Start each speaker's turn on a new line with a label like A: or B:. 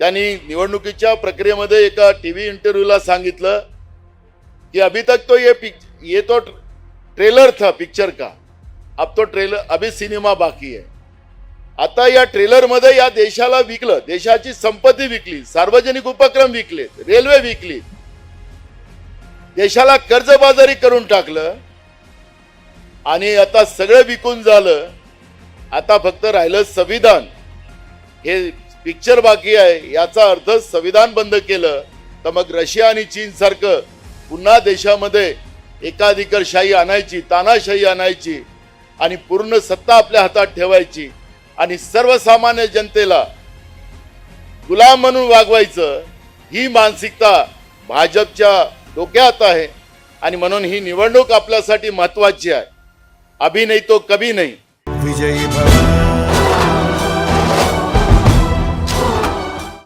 A: त्यांनी निवडणुकीच्या प्रक्रियेमध्ये एका टी व्ही इंटरव्ह्यूला सांगितलं कि अभी तक तो ये पिक ये तो ट्रेलर था पिक्चर का? अब तो ट्रेलर अभी सिनेमा बाकी आहे आता या ट्रेलरमध्ये या देशाला विकलं देशाची संपत्ती विकली सार्वजनिक उपक्रम विकले रेल्वे विकली. देशाला कर्जबाजारी करून टाकलं आणि आता सगळं विकून झालं. आता फक्त राहिलं संविधान. हे पिक्चर बाकी आहे याचा अर्थ संविधान बंद केलं तर मग रशिया आणि चीन सारखं पुन्हा देशामध्ये एकाधिकारशाही आणायची तानाशाही आणायची आणि पूर्ण सत्ता आपल्या हातात ठेवायची आणि सर्वसामान्य जनतेला गुलाम म्हणून वागवायचं ही मानसिकता भाजपच्या डोक्यात आहे आणि म्हणून ही निवडणूक आपल्यासाठी महत्वाची आहे. अभी नाही तो कभी नाही.
B: विजयी